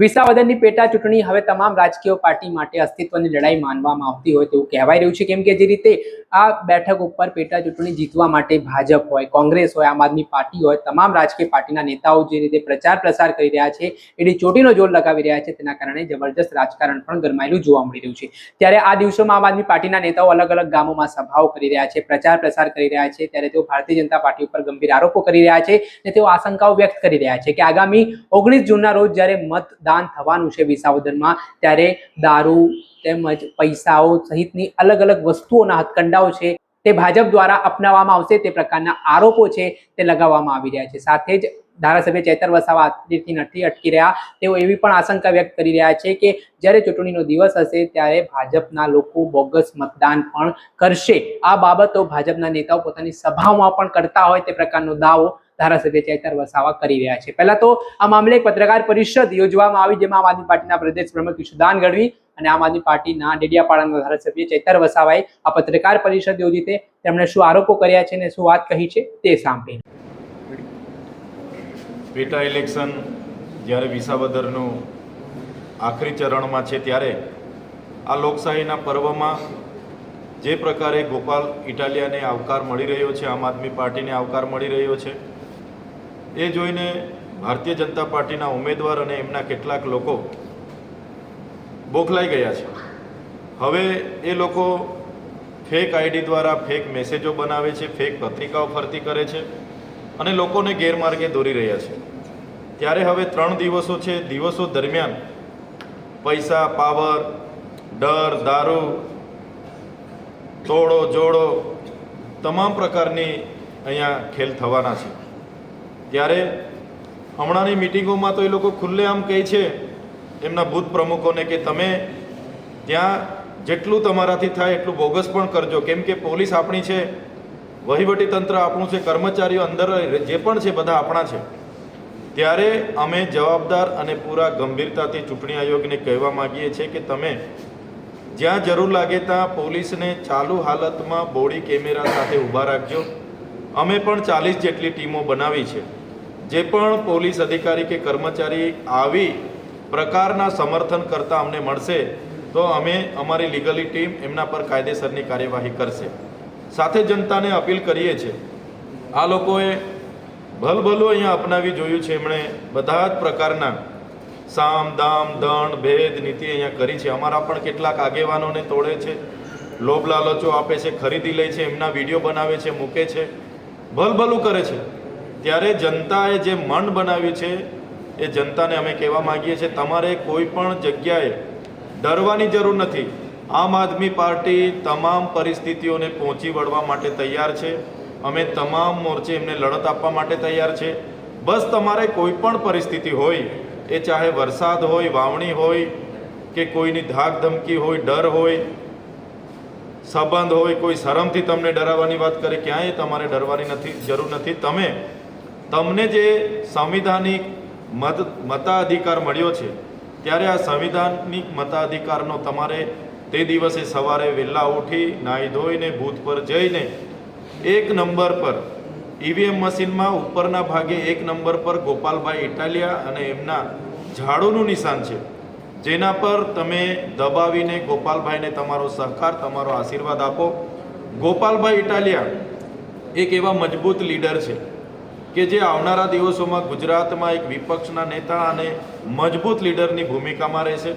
વિસાવદનની પેટા ચૂંટણી હવે તમામ રાજકીય પાર્ટી માટે અસ્તિત્વની લડાઈ માનવામાં આવતી હોય તેવું કહેવાય રહ્યું છે. કેમ કે જે રીતે આ બેઠક ઉપર પેટા ચૂંટણી જીતવા માટે ભાજપ હોય, કોંગ્રેસ હોય, આમ આદમી પાર્ટી હોય, તમામ રાજકીય પાર્ટીના નેતાઓ જે રીતે પ્રચાર પ્રસાર કરી રહ્યા છે, એની ચોટીનો જોર લગાવી રહ્યા છે, તેના કારણે જબરજસ્ત રાજકારણ પણ ગરમાયેલું જોવા મળી રહ્યું છે. ત્યારે આ દિવસોમાં આમ આદમી પાર્ટીના નેતાઓ અલગ અલગ ગામોમાં સભાઓ કરી રહ્યા છે, પ્રચાર પ્રસાર કરી રહ્યા છે, ત્યારે તેઓ ભારતીય જનતા પાર્ટી ઉપર ગંભીર આરોપો કરી રહ્યા છે અને તેઓ આશંકાઓ વ્યક્ત કરી રહ્યા છે કે આગામી ઓગણીસ જૂનના રોજ જ્યારે મતદાન થવાનું છે વિસાવદરમાં ત્યારે દારૂ તેમજ પૈસાઓ સહિતની અલગ અલગ વસ્તુઓના હથકંડાઓ છે તે ભાજપ દ્વારા અપનાવવામાં આવશે. તે પ્રકારના આરોપો છે તે લગાવવામાં આવી રહ્યા છે. સાથે જ ધારાસભ્ય ચેતર વસાવા આજથી નથી અટકી રહ્યા. તેઓ એવી પણ આશંકા વ્યક્ત કરી રહ્યા છે કે જ્યારે ચૂંટણીનો દિવસ હશે ત્યારે ભાજપના લોકો બોગસ મતદાન પણ કરશે. આ બાબતો ભાજપના નેતાઓ પોતાની સભાઓમાં પણ કરતા હોય તે પ્રકારનો દાવો ધારાસભ્ય ચેતર વસાવા કરી રહ્યા છે. પહેલા તો આ મામલે એક પત્રકાર પરિષદ યોજવામાં આવી, જેમાં આમ આદમી પાર્ટીના પ્રદેશ પ્રમુખ ઈશુદાન ગઢવી અને આમ આદમી પાર્ટીના ડેડિયાપાડાના ધારાસભ્ય ચેતર વસાવાએ આ પત્રકાર પરિષદ યોજી તે તેમણે શું આરોપો કર્યા છે અને શું વાત કહી છે તે સાંભળી પેટા ઇલેક્શન જ્યારે વિસાવદરનું આખરી ચરણમાં છે ત્યારે આ લોકશાહીના પર્વમાં જે પ્રકારે ગોપાલ ઇટાલિયાને આવકાર મળી રહ્યો છે, આમ આદમી પાર્ટીને આવકાર મળી રહ્યો છે એ જોઈને ભારતીય જનતા પાર્ટીના ઉમેદવાર અને એમના કેટલાક લોકો બોખલાઈ ગયા છે. હવે એ લોકો ફેક આઈડી દ્વારા ફેક મેસેજો બનાવે છે, ફેક પત્રિકાઓ ફરતી કરે છે અને લોકોને ગેરમાર્ગે દોરી રહ્યા છે. ત્યારે હવે ત્રણ દિવસો છે, દિવસો દરમિયાન પૈસા, પાવર, ડર, દારૂ, તોડો, જોડો, તમામ પ્રકારની અહીંયા ખેલ થવાના છે. ત્યારે હમણાંની મિટિંગોમાં તો એ લોકો ખુલ્લેઆમ કહે છે, એમના ભૂત પ્રમુખોને કે તમે ત્યાં જેટલું તમારાથી થાય એટલું બોગસ પણ કરજો. કેમ કે પોલીસ આપણી છે, વહીવટી તંત્ર આપણું છે, કર્મચારીઓ અંદર જે પણ છે, બધા આપણા છે. ત્યારે અમે જવાબદાર અને પૂરા ગંભીરતાથી ચૂંટણી આયોગને કહેવા માગીએ છીએ કે તમે જ્યાં જરૂર લાગે ત્યાં પોલીસને ચાલુ હાલતમાં બોડી કેમેરા સાથે ઊભા રાખજો. અમે પણ ચાલીસ જેટલી ટીમો બનાવી છે. જે પણ પોલીસ અધિકારી કે કર્મચારી આવી પ્રકારના સમર્થન કરતાં અમને મળશે, તો અમે અમારી લીગલી ટીમ એમના પર કાયદેસરની કાર્યવાહી કરશે. સાથે જનતાને અપીલ કરીએ છીએ, આ લોકોએ ભલભલું અહીંયા અપનાવી જોયું છે. એમણે બધા જ પ્રકારના સામ, દામ, દંડ, ભેદ, નીતિ અહીંયા કરી છે. અમારા પણ કેટલાક આગેવાનોને તોડે છે, લોભ લાલચો આપે છે, ખરીદી લે છે, એમના વીડિયો બનાવે છે, મૂકે છે, ભલભલું કરે છે. ત્યારે જનતાએ જે મન બનાવ્યું છે, એ જનતાને અમે કહેવા માગીએ છીએ, તમારે કોઈ પણ જગ્યાએ ડરવાની જરૂર નથી. આમ આદમી પાર્ટી તમામ પરિસ્થિતિઓને પહોંચી વળવા માટે તૈયાર છે. અમે તમામ મોરચે એમને લડત આપવા માટે તૈયાર છે. બસ તમારે કોઈ પણ પરિસ્થિતિ હોય, એ ચાહે વરસાદ હોય, વાવણી હોય, કે કોઈની ધાક ધમકી હોય, ડર હોય, સંબંધ હોય, કોઈ શરમથી તમને ડરાવવાની વાત કરે, ક્યાંય તમારે ડરવાની નથી, જરૂર નથી. તમે તમને જે સંવિધાનિક મત, મતાધિકાર મળ્યો છે, ત્યારે આ સંવિધાનિક મતાધિકારનો તમારે તે દિવસે સવારે વહેલા ઉઠી નાહી ધોઈને બૂથ પર જઈને એક નંબર પર ઈવીએમ મશીનમાં ઉપરના ભાગે એક નંબર પર ગોપાલભાઈ ઇટાલિયા અને એમના ઝાડુનું નિશાન છે, જેના પર તમે દબાવીને ગોપાલભાઈને તમારો સહકાર, તમારો આશીર્વાદ આપો. ગોપાલભાઈ ઇટાલિયા એક એવા મજબૂત લીડર છે. કે જે આવનારા દિવસોમાં ગુજરાતમાં એક વિપક્ષના નેતા અને મજબૂત લીડરની ભૂમિકામાં રહેશે.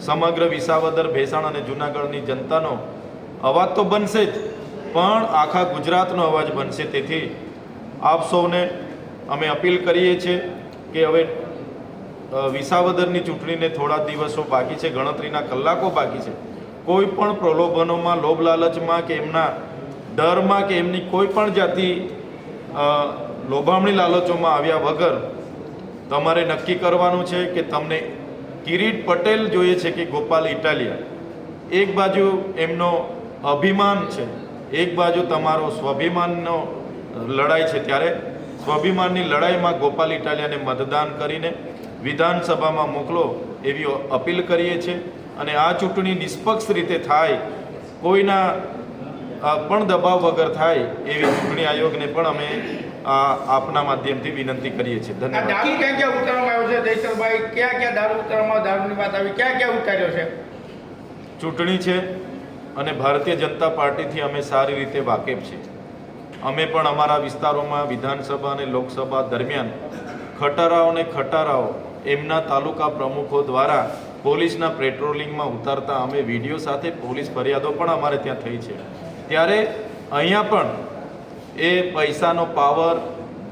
સમગ્ર વિસાવદર, ભેસાણ અને જૂનાગઢની જનતાનો અવાજ તો બનશે જ, પણ આખા ગુજરાતનો અવાજ બનશે. તેથી આપ સૌને અમે અપીલ કરીએ છીએ કે હવે વિસાવદરની ચૂંટણીને થોડા દિવસો બાકી છે, ગણતરીના કલાકો બાકી છે. કોઈ પણ પ્રલોભનોમાં, લોભ લાલચમાં કે એમના ડરમાં કે એમની કોઈ પણ જાતિ લોભામણી લાલચોમાં આવ્યા વગર તમારે નક્કી કરવાનું છે કે તમને કિરીટ પટેલ જોઈએ છે કે ગોપાલ ઇટાલિયા. એક બાજુ એમનો અભિમાન છે, એક બાજુ તમારો સ્વાભિમાનનો લડાઈ છે ત્યારે સ્વાભિમાનની લડાઈમાં ગોપાલ ઇટાલિયાને મતદાન કરીને વિધાનસભામાં મોકલો એવી અપીલ કરીએ છીએ અને આ ચૂંટણી નિષ્પક્ષ રીતે થાય, કોઈના પણ દબાવ વગર થાય એવી ચૂંટણી આયોગને પણ અમે આપના માધ્યમથી વિનંતી કરીએ છીએ. ધન્યવાદ. દારૂ ક્યાં ક્યાં ઉતારવામાં આવ્યો છે? જયસરભાઈ ક્યાં ક્યાં દારૂ ઉતારવામાં દારૂની વાત આવી? ક્યાં ક્યાં ઉતાર્યો છે? ચૂંટણી છે અને ભારતીય જનતા પાર્ટીથી અમે સારી રીતે વાકેફ છીએ. અમે પણ અમારા વિસ્તારોમાં વિધાનસભા અને લોકસભા દરમિયાન ખટારાઓ અને ખટારાઓ એમના તાલુકા પ્રમુખો દ્વારા પોલીસના પેટ્રોલિંગમાં ઉતારતા અમે વીડિયો સાથે પોલીસ ફરિયાદો પણ અમારે ત્યાં થઈ છે. ત્યારે અહીંયા પણ એ પૈસાનો પાવર,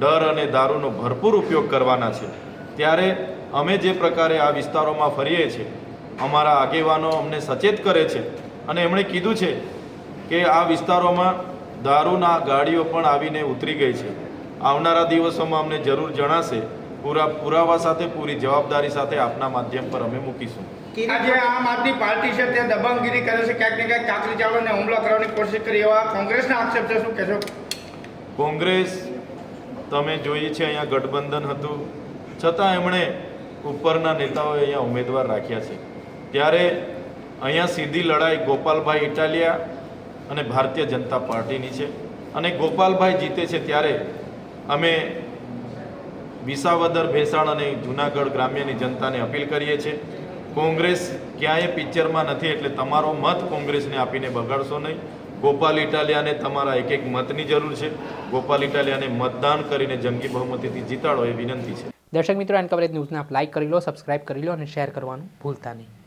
ડર અને દારૂનો ભરપૂર ઉપયોગ કરવાના છે. ત્યારે અમે જે પ્રકારે આ વિસ્તારોમાં ફરીએ છીએ, અમારા આગેવાનો અમને સચેત કરે છે અને એમણે કીધું છે કે આ વિસ્તારોમાં દારૂના ગાડીઓ પણ આવીને ઉતરી ગઈ છે. આવનારા દિવસોમાં અમને જરૂર જણાશે, પૂરા, પુરાવા સાથે, પૂરી જવાબદારી સાથે આપના માધ્યમ પર અમે મૂકીશું. આજે આમ આદમી પાર્ટી છે તે દબંગગીરી કરે છે, ક્યાંક ને ક્યાંક કાકરી ચાવડાને હુમલો કરવાની કોશિશ કરી એવા કોંગ્રેસના આક્ષેપ છે. શું કહેશો? કોંગ્રેસ, તમે જોઈએ છે અહીંયા ગઠબંધન હતું. છતાં એમણે ઉપરના નેતાઓએ અહીંયા ઉમેદવાર રાખ્યા છે. ત્યારે અહીંયા સીધી લડાઈ ગોપાલભાઈ ઇટાલિયા અને ભારતીય જનતા પાર્ટીની છે. અને ગોપાલભાઈ જીતે છે ત્યારે અમે વિસાવદર, ભેસાણ અને જૂનાગઢ ગ્રામ્યની જનતાને અપીલ કરીએ છીએ. કોંગ્રેસ ક્યાંય પિક્ચરમાં નથી એટલે તમારો મત કોંગ્રેસને આપીને બગાડશો નહીં. ગોપાલ ઇટાલિયાને તમારા એક એક મતની જરૂર છે. ગોપાલ ઇટાલિયાને મતદાન કરીને જંગી બહુમતીથી જીતાડો એ વિનંતી છે. દર્શક મિત્રો, એન કવરેજ ન્યૂઝને આપ લાઇક કરી લો સબસ્ક્રાઇબ કરી લો અને શેર કરવાનું ભૂલતા નહીં.